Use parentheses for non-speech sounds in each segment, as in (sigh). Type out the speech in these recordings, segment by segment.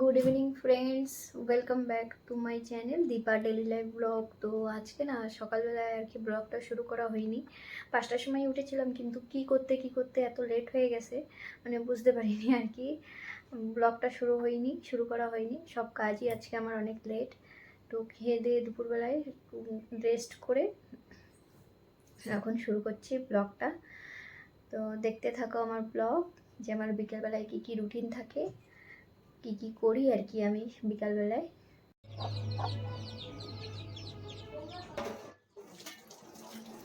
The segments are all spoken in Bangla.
Good evening friends welcome back to my channel Deepa daily life blog তো আজকে না সকালবেলায় আর কি ব্লগটা শুরু করা হয়নি। পাঁচটার সময় উঠেছিলাম, কিন্তু কি করতে কি করতে এত লেট হয়ে গেছে মানে বুঝতে পারিনি আর কি। ব্লগটা শুরু হয়নি, শুরু করা হয়নি। সব কাজই আজকে আমার অনেক লেট তো খেয়ে দিয়ে দুপুরবেলায় রেস্ট করে এখন শুরু করছি ব্লগটা। তো দেখতে থাকো আমার ব্লগ, যে আমার বিকেলবেলায় কী কী রুটিন থাকে। কি কি করি আর কি আমি বিকালবেলায়।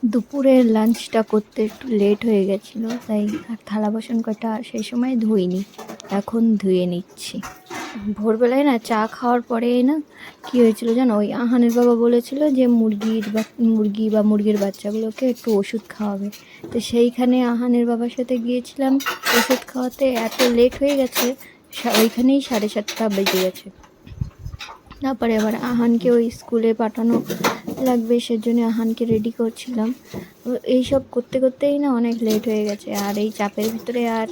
দুপুরের লাঞ্চটা করতে একটু লেট হয়ে গেছিল, তাই আর থালা বাসন কটা সেই সময় ধুইনি, এখন ধুয়ে নিচ্ছি। ভোরবেলায় না চা খাওয়ার পরে না কি হয়েছিল জানো, ওই আহানের বাবা বলেছিল যে মুরগির বা, মুরগি বা মুরগির বাচ্চাগুলোকে একটু ওষুধ খাওয়াবে। তো সেইখানে আহানের বাবার সাথে গিয়েছিলাম, ওষুধ খাওয়াতে এত লেট হয়ে গেছে ওইখানেই সাড়ে সাতটা বেজে গেছে। তারপরে আবার আহানকে ওই স্কুলে পাঠানো লাগবে, সেজন্য আহানকে রেডি করছিলাম। এইসব করতে করতেই না অনেক লেট হয়ে গেছে, আর এই চাপের ভিতরে আর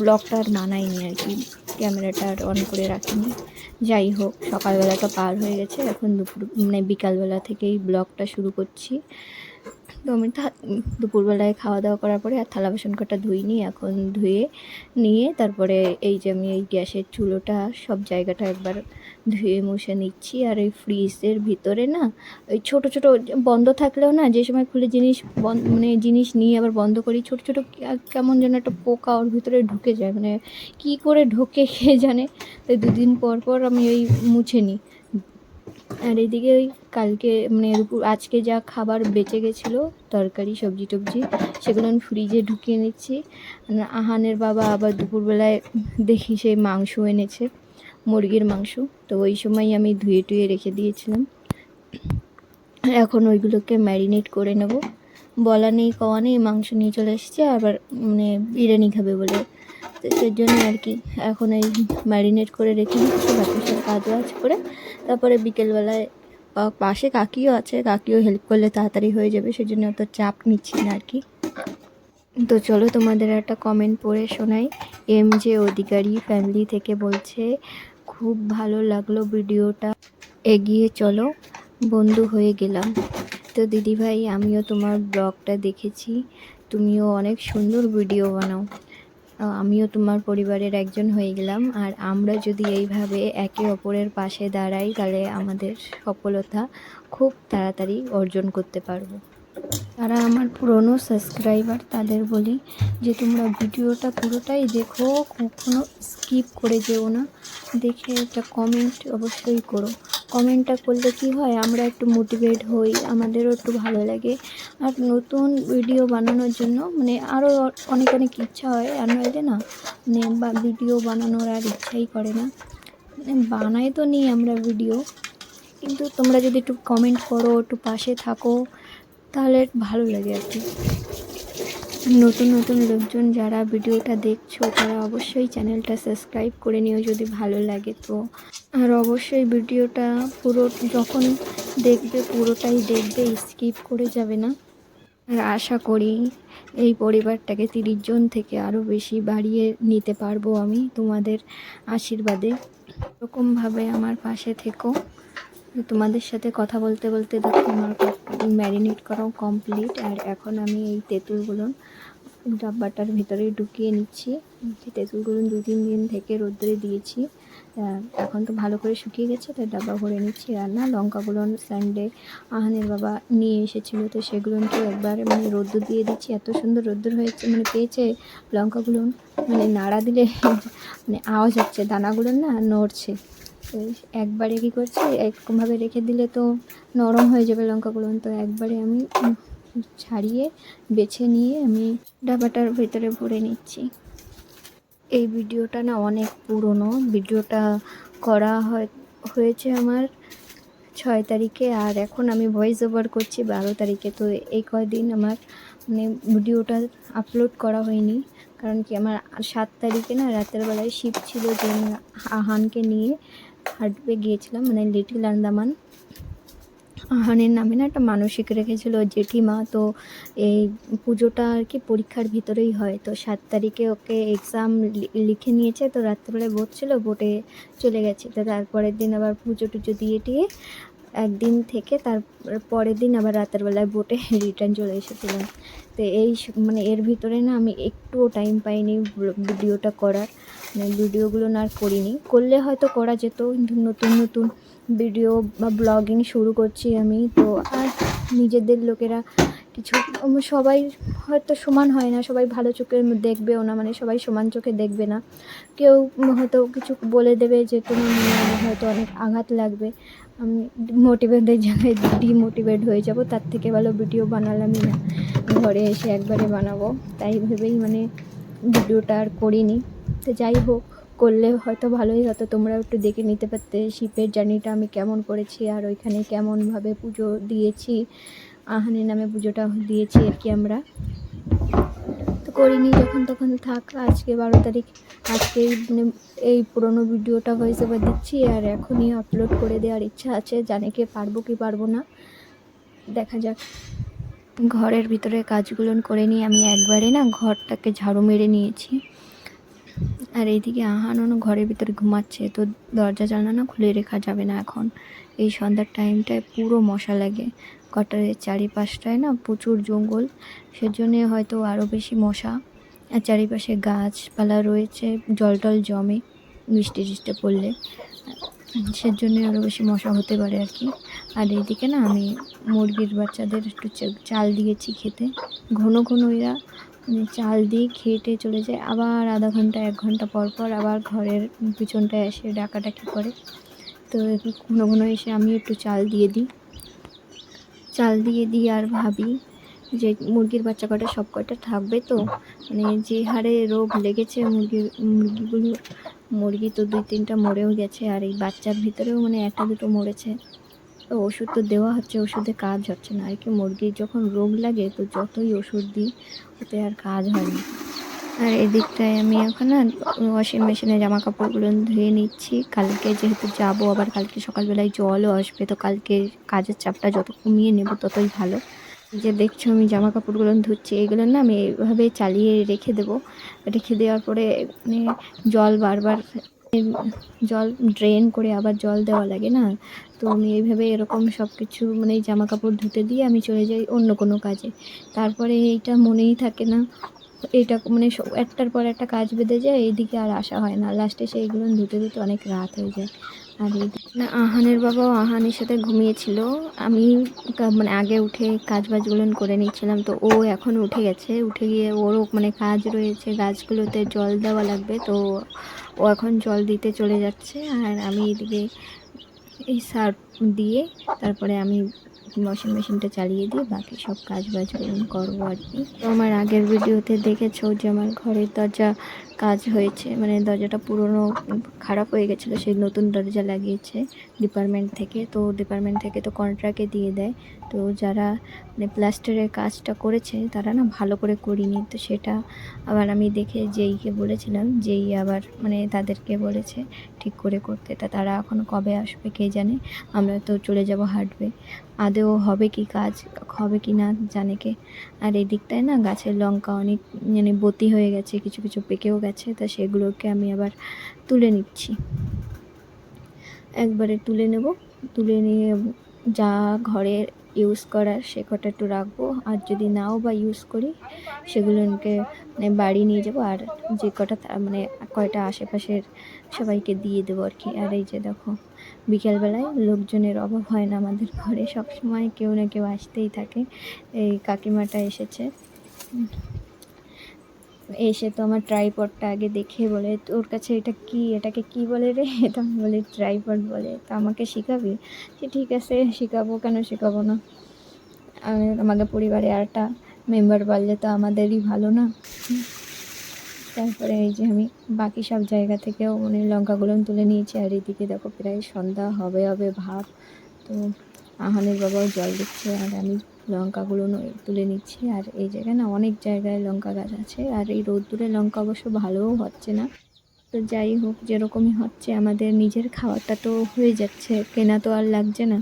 ব্লগটা আর বানাইনি আর কি ক্যামেরাটা আর অন করে রাখিনি। যাই হোক, সকালবেলাটা পার হয়ে গেছে, এখন দুপুর মানে বিকালবেলা থেকেই ব্লগটা শুরু করছি। তো আমি দুপুরবেলায় খাওয়া দাওয়া করার পরে আর থালা বাসন কটা ধুইনি, এখন ধুয়ে নিয়ে তারপরে এই যে আমি এই গ্যাসের চুলোটা সব জায়গাটা একবার ধুয়ে মুছে নিচ্ছি। আর এই ফ্রিজের ভিতরে না, ওই ছোটো ছোটো বন্ধ থাকলেও না, যে সময় খুলে জিনিস মানে জিনিস নিয়ে আবার বন্ধ করি, ছোট ছোট কেমন যেন একটা পোকা ওর ভিতরে ঢুকে যায়। মানে কি করে ঢোকে কে জানে? তাই দুদিন পর পর আমি ওই মুছে নিই। আর এদিকে ওই কালকে মানে আজকে যা খাবার বেঁচে গেছিল, তরকারি, সবজি টবজি, সেগুলো আমি ফ্রিজে ঢুকিয়ে নিচ্ছি। আহানের বাবা আবার দুপুরবেলায় দেখি সেই মাংস এনেছে, মুরগির মাংস। তো ওই সময় আমি ধুয়ে টুয়ে রেখে দিয়েছিলাম। এখন ওইগুলোকে ম্যারিনেট করে নেব। বলা নেই, কওয়া নেই, মাংস নিয়ে চলে এসেছে, আবার মানে বিরিয়ানি খাবে বলে তো সেই জন্য আর কি এখন এই ম্যারিনেট করে রেখে দিচ্ছি সব কাজ বাজ করে। তারপরে বিকেলবেলায় পাশে কাকিও আছে, কাকিও হেল্প করলে তাড়াতাড়ি হয়ে যাবে, সেই জন্য অত চাপ নিচ্ছি না আর কি। তো চলো তোমাদের একটা কমেন্ট পড়ে শোনাই। এম জে অধিকারী ফ্যামিলি থেকে বলছে, খুব ভালো লাগল ভিডিওটা। এগিয়ে চলো, বন্ধু হয়ে গেলাম। তো দিদিভাই, আমিও তোমার ব্লগটা দেখেছি। তুমিও অনেক সুন্দর ভিডিও বানাও। আমিও তোমার পরিবারের একজন হয়ে গেলাম। আর আমরা যদি এইভাবে একে অপরের পাশে দাঁড়াই, তাহলে আমাদের সফলতা খুব তাড়াতাড়ি অর্জন করতে পারব। যারা আমার পুরনো সাবস্ক্রাইবার, তাদের বলি যে তোমরা ভিডিওটা পুরোটাই দেখো, কখনো স্কিপ করে যেও না। দেখে একটা কমেন্ট অবশ্যই করো। কমেন্টটা করলে কি হয়, আমরা একটু মোটিভেট হই, আমাদেরও একটু ভালো লাগে। আর নতুন ভিডিও বানানোর জন্য মানে আরও অনেক অনেক ইচ্ছা হয় আর নইলে না মানে বা ভিডিও বানানোর আর ইচ্ছাই করে না। মানে বানাই তো নিই আমরা ভিডিও কিন্তু তোমরা যদি একটু কমেন্ট করো, একটু পাশে থাকো, তাহলে ভালো লাগে আর কি। নতুন নতুন লোকজন যারা ভিডিওটা দেখছ, তারা অবশ্যই চ্যানেলটা সাবস্ক্রাইব করে নিও যদি ভালো লাগে তো। আর অবশ্যই ভিডিওটা পুরো যখন দেখবে, পুরোটাই দেখবে স্কিপ করে যাবে না। আর আশা করি এই পরিবারটাকে তিরিশ জন থেকে আরও বেশি বাড়িয়ে নিতে পারব আমি তোমাদের আশীর্বাদে। এরকমভাবে আমার পাশে থেকো। তোমাদের সাথে কথা বলতে বলতে দেখো, আমার ম্যারিনেট করাও কমপ্লিট আর এখন আমি এই তেঁতুলগুলো ডাব্বাটার ভিতরে ঢুকিয়ে নিচ্ছি। তেঁতুলগুলো দু তিন দিন থেকে রোদ্রে দিয়েছি। এখন তো ভালো করে শুকিয়ে গেছে, তাই ডাব্বা ভরে নিচ্ছি আর না লঙ্কাগুলো সানডে আহানের বাবা নিয়ে এসেছিল, তো সেগুলোকে একবার মানে রোদ্দুর দিয়ে দিচ্ছি। এত সুন্দর রোদ্দুর হয়েছে মানে পেয়েছে লঙ্কাগুলো মানে নাড়া দিলে (laughs) মানে আওয়াজ হচ্ছে, দানাগুলো না নড়ছে। তো একবারে কী করছি, এরকমভাবে রেখে দিলে তো নরম হয়ে যাবে লঙ্কাগুলো। তো একবারে আমি ছাড়িয়ে, বেছে নিয়ে আমি ডাবাটার ভেতরে ভরে নিচ্ছি। এই ভিডিওটা না অনেক পুরনো। ভিডিওটা করা হয়, হয়েছে আমার ছয় তারিখে আর এখন আমি ভয়েস ওভার করছি বারো তারিখে। তো এই কয়দিন আমার মানে ভিডিওটা আপলোড করা হয়নি। কারণ কি আমার সাত তারিখে না রাতের বেলায় শিপ ছিল যে আহানকে নিয়ে হাঁটবে গিয়েছিলাম মানে লিটিল আন্দামান। আহানের নামে না একটা মানসিক রেখেছিল জেঠিমা, তো এই পুজোটা আর কি পরীক্ষার ভিতরেই হয়। তো সাত তারিখে ওকে এক্সাম লিখে নিয়েছে, তো রাত্রেবেলায় বোট ছিল বোটে চলে গেছে। তো তারপরের দিন আবার পুজো টুজো দিয়ে টিয়ে একদিন থেকে তার পরের দিন আবার রাতের বেলায় বোটে রিটার্ন (laughs) চলে এসেছিলাম। তো এই মানে এর ভিতরে না আমি একটুও টাইম পাইনি ভিডিওটা করার। মানে ভিডিওগুলো না আর করিনি। করলে হয়তো করা যেত, কিন্তু নতুন নতুন ভিডিও বা ব্লগিং শুরু করছি আমি। তো আর নিজেদের লোকেরা কিছু সবাই হয়তো সমান হয় না, সবাই ভালো চোখে দেখবেও না মানে সবাই সমান চোখে দেখবে না। কেউ হয়তো কিছু বলে দেবে যে তোমার মনে হয়তো অনেক আঘাত লাগবে। আমি মোটিভেটের জায়গায় ডিমোটিভেট হয়ে যাব। তার থেকে ভালো ভিডিও বানালামই না। ঘরে এসে একবারে বানাবো। তাই ভেবেই মানে ভিডিওটা আর করিনি। তো যাই হোক করলে হয়তো ভালোই হতো। তোমরা একটু দেখে নিতে পারতে শিপের জার্নিটা আমি কেমন করেছি আর ওইখানে কেমনভাবে পুজো দিয়েছি। আহানের নামে পুজোটা দিয়েছি আর কি আমরা। তো করিনি যখন তখন থাক, আজকে বারো তারিখ। আজকেই মানে এই পুরোনো ভিডিওটা ভয়েস ওভার দিচ্ছি আর এখনই আপলোড করে দেওয়ার ইচ্ছা আছে। জানে কে পারব কি পারব না। দেখা যাক। ঘরের ভিতরে কাজগুলো করে নিয়ে আমি একবারে না ঘরটাকে ঝাড়ু মেরে নিয়েছি। আর এইদিকে আহানও ঘরের ভিতরে ঘুমাচ্ছে, তো দরজা জানানো খুলে রেখা যাবে না এখন। এই সন্ধ্যার টাইমটায় পুরো মশা লাগে। কোয়ার্টারের চারিপাশটায় না প্রচুর জঙ্গল, সেজন্যে হয়তো আরও বেশি মশা। আর চারিপাশে গাছপালা রয়েছে, জল টল জমে, বৃষ্টি টিষ্টি পড়লে। সেজন্য আরও বেশি মশা হতে পারে আর কি। আর এইদিকে না আমি মুরগির বাচ্চাদের একটু চাল দিয়েছি খেতে। ঘন ঘন এরা চাল দিয়ে খেটে চলে যায়। আবার আধা ঘণ্টা, এক ঘণ্টা পর পর আবার ঘরের পিছনটায় এসে ডাকাডাকি করে। তো ঘন ঘন এসে আমি একটু চাল দিয়ে দিই। চাল দিয়ে দিই আর ভাবি যে মুরগির বাচ্চা কটা সব কটা থাকবে তো? মানে যে হারে রোগ লেগেছে মুরগির মুরগিগুলো, মুরগি তো দুই তিনটা মরেও গেছে আর এই বাচ্চার ভিতরেও মানে একটা দুটো মরেছে। তো ওষুধ তো দেওয়া হচ্ছে, ওষুধে কাজ হচ্ছে না। আর কি মুরগির যখন রোগ লাগে তো যতই ওষুধ দিই, ওতে আর কাজ হয় না। আর এদিকটায় আমি এখন ওয়াশিং মেশিনে জামা কাপড়গুলো ধুয়ে নিচ্ছি। কালকে যেহেতু যাব, আবার কালকে সকালবেলায় জলও আসবে, তো কালকে কাজের চাপটা যত কমিয়ে নেব ততই ভালো। যে দেখছ আমি জামা কাপড়গুলো ধুচ্ছি, এগুলো না আমি এইভাবে চালিয়ে রেখে দেবো। রেখে দেওয়ার পরে মানে জল বারবার, জল ড্রেন করে আবার জল দেওয়া লাগে না? তো আমি এইভাবে এরকম সব কিছু মানে জামা কাপড় ধুতে দিয়ে আমি চলে যাই অন্য কোনো কাজে। তারপরে এইটা মনেই থাকে না। এটা মানে একটার পর একটা কাজ বেঁধে যায়, এইদিকে আর আসা হয় না। লাস্টে সেইগুলো ধুতে ধুতে অনেক রাত হয়ে যায়। আর না, আহানের বাবাও আহানের সাথে ঘুমিয়েছিল। আমি মানে আগে উঠে কাজ বাজগুলো করে নিচ্ছিলাম তো ও এখন উঠে গেছে। উঠে গিয়ে ওরও মানে কাজ রয়েছে, গাছগুলোতে জল দেওয়া লাগবে, তো ও এখন জল দিতে চলে যাচ্ছে। আর আমি এদিকে এই সার্ফ দিয়ে তারপরে আমি ওয়াশিং মেশিনটা চালিয়ে দিয়ে বাকি সব কাজ বাজগুলো করব আর কি। তো আমার আগের ভিডিওতে দেখেছ যে আমার ঘরের দরজা কাজ হয়েছে মানে দরজাটা পুরনো খারাপ হয়ে গেছিল, সেই নতুন দরজা লাগিয়েছে ডিপার্টমেন্ট থেকে। তো ডিপার্টমেন্ট থেকে তো কন্ট্রাক্টে দিয়ে দেয়। তো যারা মানে প্লাস্টারের কাজটা করেছে, তারা না ভালো করে করিনি। তো সেটা আবার আমি দেখে যেইকে বলেছিলাম, যেই আবার মানে তাদেরকে বলেছে, ঠিক করে করতে। তা তারা এখন কবে আসবে কে জানে? আমরা তো চলে যাব হাঁটবে। আদেও হবে কি কাজ, হবে কি না জানে কে? আর এই দিকটায় না গাছের লঙ্কা অনেক মানে বতি হয়ে গেছে, কিছু কিছু পেকেও গেছে, তা সেগুলোকে আমি আবার তুলে নিচ্ছি। একবারে তুলে নেব, তুলে নিয়ে যা ঘরের ইউজ করার সে কটা একটু রাখব। আর যদি নাও বা ইউজ করি সেগুলোকে মানে বাড়ি নিয়ে যাব। আর যে কটা মানে কয়টা আশেপাশের সবাইকে দিয়ে দেবো আর কি। আর এই যে দেখো, বিকেলবেলায় লোকজনের অভাব হয় না আমাদের ঘরে। সবসময় কেউ না কেউ আসতেই থাকে। এই কাকিমাটা এসেছে। এসে তো আমার ট্রাইপডটা আগে দেখে বলে তোর কাছে এটা কি? এটাকে কি বলে রে? (laughs) তো আমি বলি ট্রাইপড বলে। তো আমাকে শেখাবি? যে ঠিক আছে, শেখাবো কেন শেখাবো না? আর আমাদের পরিবারে আর একটা মেম্বার বাড়লে তো আমাদেরই ভালো না? তারপরে এই যে আমি বাকি সব জায়গা থেকেও মানে লঙ্কাগুলো তুলে নিয়েছি, আর এদিকে দেখো প্রায় সন্ধ্যা হবে হবে ভাব তো আহানের বাবাও জল দিচ্ছে, আর আমি লঙ্কাগুলো তুলে নিচ্ছি। আর এই জায়গায় না অনেক জায়গায় লঙ্কা গাছ আছে। আর এই রোদ্দুরে লঙ্কা অবশ্য ভালোও হচ্ছে না। তো যাই হোক, যেরকমই হচ্ছে আমাদের নিজের খাওয়াটা তো হয়ে যাচ্ছে, কেনা তো আর লাগছে না।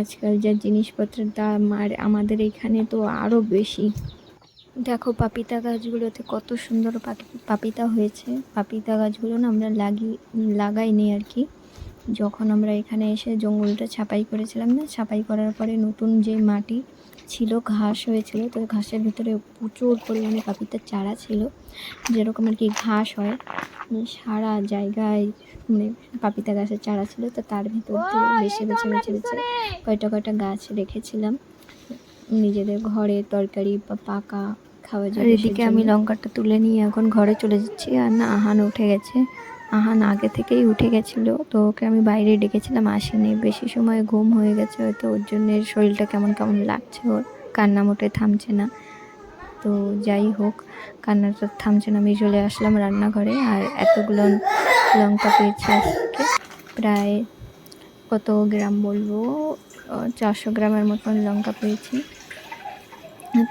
আজকাল যা জিনিসপত্রের দাম আর আমাদের এখানে তো আরও বেশি। দেখো পাপিতা গাছগুলোতে কত সুন্দর পাপিতা হয়েছে। পাপিতা গাছগুলো না আমরা লাগি, লাগাইনি আর কি। যখন আমরা এখানে এসে জঙ্গলটা ছাপাই করেছিলাম না ছাপাই করার পরে নতুন যে মাটি ছিল ঘাস হয়েছিল তো ঘাসের ভিতরে প্রচুর পরিমাণে পাপিতার চারা ছিল। যেরকম আর কি ঘাস হয় মানে সারা জায়গায় মানে পাপিতা গাছের চারা ছিল তো তার ভিতর দিয়ে বেছে বেছে বেছে বেছে কয়টা কয়টা গাছ রেখেছিলাম। নিজেদের ঘরে তরকারি বা পাকা খাওয়া যায় এদিকে আমি লঙ্কাটা তুলে নিয়ে এখন ঘরে চলে যাচ্ছি আর না আহান উঠে গেছে। আহান আগে থেকেই উঠে গেছিল। তো ওকে আমি বাইরে ডেকেছিলাম, আসেনি। বেশি সময় ঘুম হয়ে গেছে হয়তো, ওর জন্য শরীরটা কেমন কেমন লাগছে ওর। কান্না মোটে থামছে না। তো যাই হোক, কান্নাটা থামছে না। আমি চলে আসলাম রান্নাঘরে, আর এতগুলো লঙ্কা পেয়েছি আজকে। প্রায় কত গ্রাম বলব? চারশো গ্রামের মতন লঙ্কা পেয়েছি।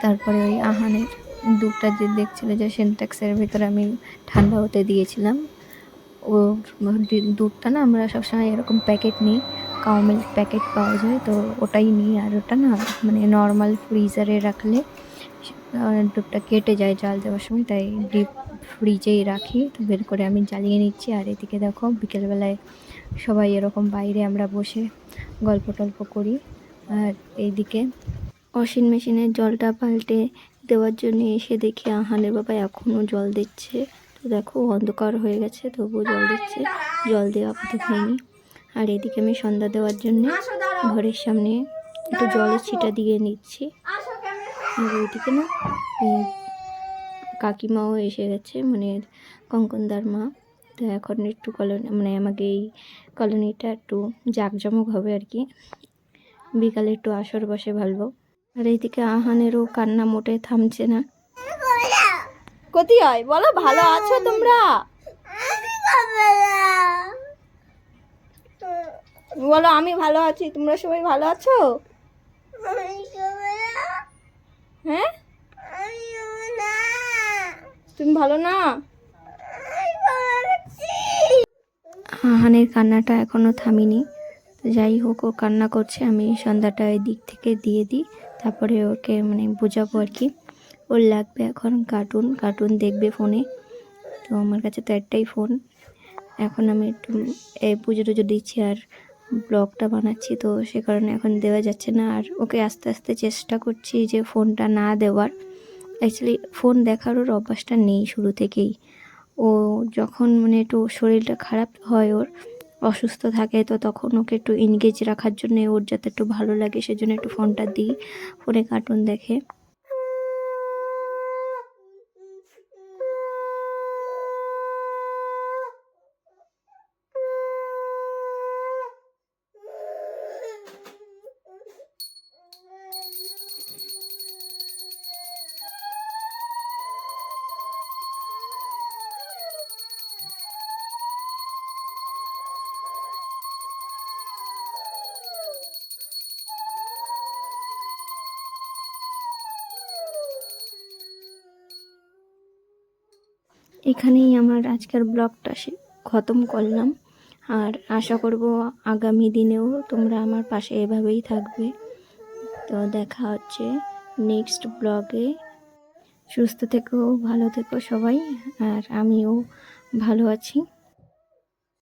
তারপরে ওই আহানের দুধটা যে দেখছিলে যে সিনট্যাক্সের ভিতরে আমি ঠান্ডা হতে দিয়েছিলাম ও দুধটা না আমরা সবসময় এরকম প্যাকেট নিই কাউ মিল্ক প্যাকেট পাওয়া যায়, তো ওটাই নিই। আর ওটা না মানে নর্মাল ফ্রিজারে রাখলে দুধটা কেটে যায় জাল দেওয়ার সময়, তাই ডিপ ফ্রিজেই রাখি। তো বের করে আমি জ্বালিয়ে নিচ্ছি। আর এদিকে দেখো, বিকেলবেলায় সবাই এরকম বাইরে আমরা বসে গল্প টল্প করি। আর এইদিকে ওয়াশিং মেশিনের জলটা পাল্টে দেওয়ার জন্য এসে দেখি আহানের বাবা এখনও জল দিচ্ছে। তো দেখো অন্ধকার হয়ে গেছে, তবুও জল দিচ্ছে। জল দেওয়া আপাতত হয়নি। আর এদিকে আমি সন্ধ্যা দেওয়ার জন্য ঘরের সামনে একটু জলের ছিটা দিয়ে নিচ্ছি। আর ওইদিকে না কাকিমাও এসে গেছে মানে কঙ্কনদার মা। তো এখন একটু কলোনি মানে আমাকে এই কলোনিটা একটু জাঁকজমক হবে আর কি। বিকালে একটু আসর বসে ভালবো। আর এইদিকে আহানেরও কান্না মোটে থামছে না। কতি হয়। বলো, ভালো আছো তোমরা? বলো, আমি ভালো আছি। তোমরা সবাই ভালো আছো? হ্যাঁ? তুমি ভালো না? আহানের কান্নাটা এখনও থামিনি। যাই হোক, ও কান্না করছে। আমি সন্ধ্যাটা এই দিক থেকে দিয়ে দিই। তারপরে ওকে মানে বোঝাবো আর কি। ওর লাগবে এখন কার্টুন কার্টুন দেখবে ফোনে তো আমার কাছে তো একটাই ফোন এখন আমি একটু এই পুজো টুজো দিচ্ছি আর ব্লগটা বানাচ্ছি, তো সে কারণে এখন দেওয়া যাচ্ছে না। আর ওকে আস্তে আস্তে চেষ্টা করছি যে ফোনটা না দেওয়ার। অ্যাকচুয়ালি ফোন দেখার ওর অভ্যাসটা নেই শুরু থেকেই। ও যখন মানে একটু শরীরটা খারাপ হয় ওর, অসুস্থ থাকে, তো তখন ওকে একটু এনগেজ রাখার জন্য ওর যাতে একটু ভালো লাগে, সেজন্য একটু ফোনটা দিই। ফোনে কার্টুন দেখে। এখানেই আমার আজকের ব্লগটা খতম করলাম। আর আশা করব আগামী দিনেও তোমরা আমার পাশে এভাবেই থাকবে। তো দেখা হচ্ছে নেক্সট ব্লগে সুস্থ থেকো, ভালো থেকো সবাই। আর আমিও ভালো আছি।